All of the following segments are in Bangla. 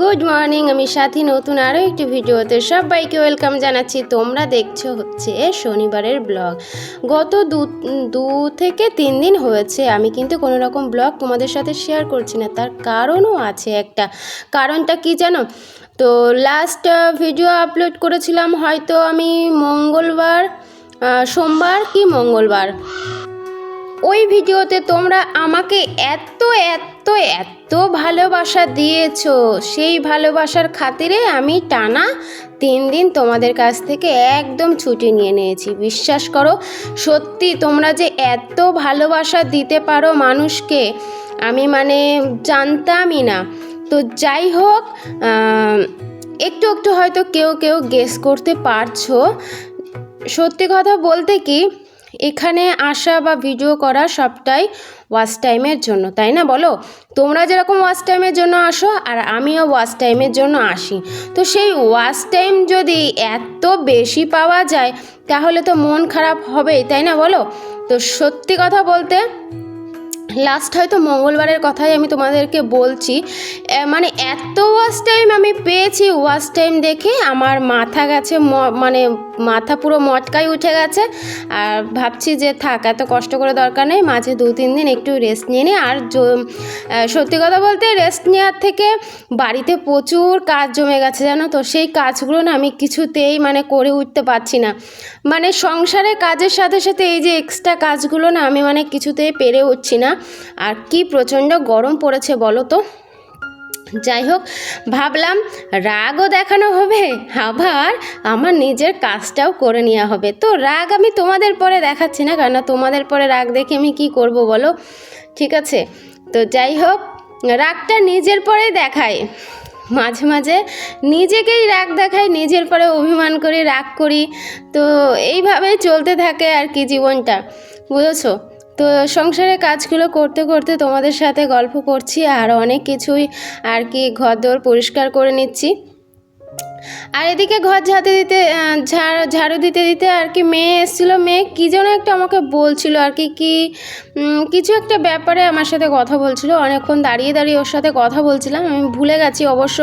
গুড মর্নিং আমি সাথী, নতুন আরও একটি ভিডিওতে সবাইকে ওয়েলকাম জানাচ্ছি। তোমরা দেখছ হচ্ছে শনিবারের ব্লগ গত দু দু থেকে তিন দিন হয়েছে, আমি কিন্তু কোনো রকম ব্লগ তোমাদের সাথে শেয়ার করছি না। তার কারণও আছে একটা। কারণটা কি জানো? তো লাস্ট ভিডিও আপলোড করেছিলাম হয়তো আমি মঙ্গলবার সোমবার কি মঙ্গলবার? ওই ভিডিওতে তোমরা আমাকে এত এত এত ভালোবাসা দিয়েছ। সেই ভালোবাসার খাতিরে আমি টানা তিন দিন তোমাদের কাছ থেকে একদম ছুটি নিয়ে নিয়েছি। বিশ্বাস করো, সত্যি তোমরা যে এত ভালোবাসা দিতে পারো মানুষকে, আমি মানে জানতামই না। তো যাই হোক একটু একটু হয়তো কেউ কেউ গেস করতে পারছ। সত্যি কথা বলতে কি এখানে আসা বা ভিডিও করা সবটাই ওয়াচ টাইমের জন্য, তাই না বলো? তোমরা যেরকম ওয়াচ টাইমের জন্য আসো আর আমিও ওয়াচ টাইমের জন্য আসি। তো সেই ওয়াচ টাইম যদি এত বেশি পাওয়া যায়, তাহলে তো মন খারাপ হবেই, তাই না বলো? তো সত্যি কথা বলতে লাস্ট হয়তো মঙ্গলবারের কথাই আমি তোমাদেরকে বলছি। মানে এত ওয়াচ টাইম আমি পেয়েছি ওয়াচ টাইম দেখে আমার মাথা গেছে মানে মাথা পুরো মটকায় উঠে গেছে। আর ভাবছি যে থাক, এত কষ্ট করে দরকার নেই, মাঝে দু, তিন দিন একটু রেস্ট নিয়ে নিই আর সত্যি কথা বলতে রেস্ট নেওয়ার থেকে বাড়িতে প্রচুর কাজ জমে গেছে জানো তো? সেই কাজগুলো না আমি কিছুতেই মানে করে উঠতে পারছি না। মানে সংসারের কাজের সাথে সাথে এই যে এক্সট্রা কাজগুলো না আমি মানে কিছুতেই পেরে উঠছি না। আর কি প্রচণ্ড গরম পড়েছে বলো তো? যাই হোক, ভাবলাম রাগও দেখানো হবে, আবার আমার নিজের কাজটাও করে নেওয়া হবে। তো রাগ আমি তোমাদের পরে দেখাচ্ছি না কেন তোমাদের পরে রাগ দেখে আমি কি করব বলো? ঠিক আছে? তো যাই হোক, রাগটা নিজের পরে দেখায় মাঝে মাঝে নিজেকেই রাগ দেখাই, নিজের পরে অভিমান করি, রাগ করি। তো এইভাবেই চলতে থাকে আর কি জীবনটা। বুঝেছ? তো সংসারের কাজগুলো করতে করতে তোমাদের সাথে গল্প করছি আর অনেক কিছুই আর কি ঘর দোর পরিষ্কার করে নিচ্ছি। আর এদিকে ঘর ঝাঁতে দিতে ঝাড়, ঝাড়ু দিতে দিতে আর কি মেয়ে এসেছিল। মেয়ে কী যেন একটা আমাকে বলছিল আর কি কি কিছু একটা ব্যাপারে আমার সাথে কথা বলছিল। অনেকক্ষণ দাঁড়িয়ে দাঁড়িয়ে ওর সাথে কথা বলছিলাম। আমি ভুলে গেছি অবশ্য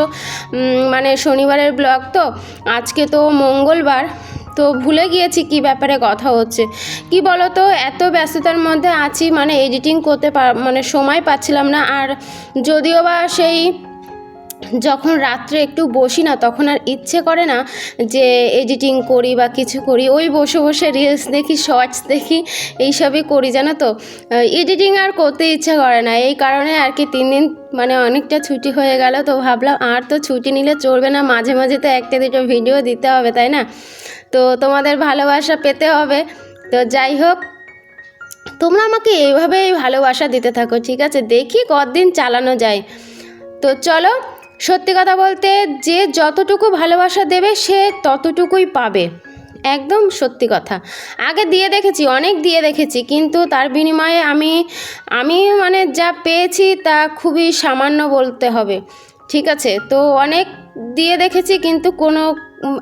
মানে শনিবারের ব্লগ তো। আজকে তো মঙ্গলবার। তো ভুলে গিয়েছি কি ব্যাপারে কথা হচ্ছে। কি বলো তো এত ব্যস্ততার মধ্যে আছি মানে এডিটিং করতে মানে সময় পাচ্ছিলাম না। আর যদিও বা সেই যখন রাত্রে একটু বসি না, তখন আর ইচ্ছে করে না যে এডিটিং করি বা কিছু করি। ওই বসে বসে রিলস দেখি শর্টস দেখি, এইসবই করি, জানো তো? এডিটিং আর করতে ইচ্ছে করে না। এই কারণে আর কি তিন দিন মানে অনেকটা ছুটি হয়ে গেল, তো ভাবলাম আর তো ছুটি নিলে চলবে না, মাঝে মাঝে তো একটা দুটো ভিডিও দিতে হবে, তাই না? তো তোমাদের ভালোবাসা পেতে হবে। তো যাই হোক, তোমরা আমাকে এইভাবেই ভালোবাসা দিতে থাকো, ঠিক আছে? দেখি কতদিন চালানো যায়। তো চলো সত্যি কথা বলতে যে যতটুকু ভালোবাসা দেবে, সে ততটুকুই পাবে। একদম সত্যি কথা। আগে দিয়ে দেখেছি, অনেক দিয়ে দেখেছি, কিন্তু তার বিনিময়ে আমি আমি মানে যা পেয়েছি তা খুবই সামান্য বলতে হবে। ঠিক আছে? তো অনেক দিয়ে দেখেছি, কিন্তু কোনো,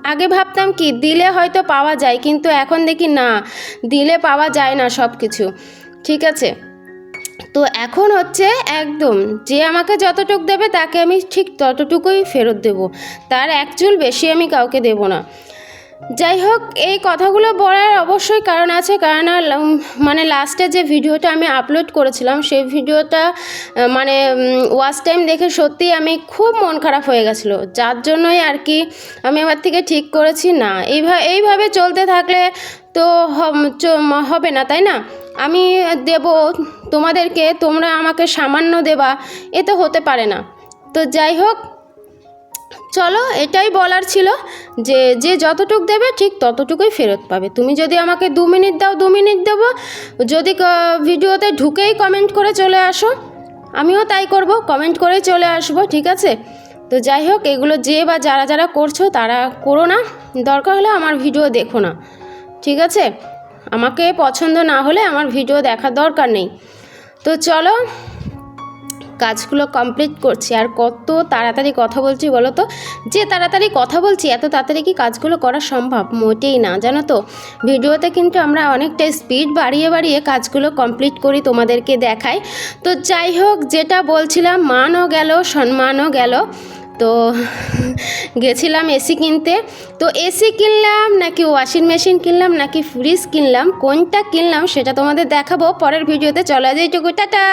আগে ভাবতাম কি, দিলে হয়তো পাওয়া যায়, কিন্তু এখন দেখি না, দিলে পাওয়া যায় না সব কিছু ঠিক আছে? তো এখন হচ্ছে একদম যে আমাকে যতটুক দেবে তাকে আমি ঠিক ততটুকুই ফেরত দেব। তার এক চুল বেশি আমি কাউকে দেব না। যাই হোক এই কথাগুলো বলার অবশ্যই কারণ আছে। কারণ মানে লাস্টে যে ভিডিওটা আমি আপলোড করেছিলাম, সেই ভিডিওটা মানে ওয়াচ টাইম দেখে সত্যি আমি খুব মন খারাপ হয়ে গেছিল। যার জন্যই আর কি আমি আমার থেকে ঠিক করেছি না। এইভাবে এইভাবে চলতে থাকলে তো হবে না, তাই না? আমি দেব তোমাদেরকে, তোমরা আমাকে সামান্য দেবা, এ তো হতে পারে না। তো যাই হোক চলো, এটাই বলার ছিল। যে যে যতটুক দেবে ঠিক ততটুকুই ফেরত পাবে। তুমি যদি আমাকে দু মিনিট দাও, দু মিনিট দেবো। যদি ভিডিওতে ঢুকেই কমেন্ট করে চলে আসো। আমিও তাই করব কমেন্ট করেই চলে আসব, ঠিক আছে? তো যাই হোক, এগুলো যে বা যারা যারা করছ তারা করো না। দরকার হলে আমার ভিডিও দেখো না। ঠিক আছে? আমাকে পছন্দ না হলে আমার ভিডিও দেখার দরকার নেই। তো চলো কাজগুলো কমপ্লিট করছি। আর কত তাড়াতাড়ি কথা বলছি বলো তো? যে তাড়াতাড়ি কথা বলছি, এত তাড়াতাড়ি কি কাজগুলো করা সম্ভব? মোটেই না, জানো তো? ভিডিওতে কিন্তু আমরা অনেকটা স্পিড বাড়িয়ে বাড়িয়ে কাজগুলো কমপ্লিট করি তোমাদেরকে দেখাই। তো যাই হোক, যেটা বলছিলাম, মানও গেল, সম্মানও গেল। তো গেছিলাম এসি কিনতে। তো এসি কিনলাম, নাকি ওয়াশিং মেশিন কিনলাম, নাকি ফ্রিজ কিনলাম, কোনটা কিনলাম সেটা তোমাদের দেখাবো। পরের ভিডিওতে চলো যেইটুকু টাটা!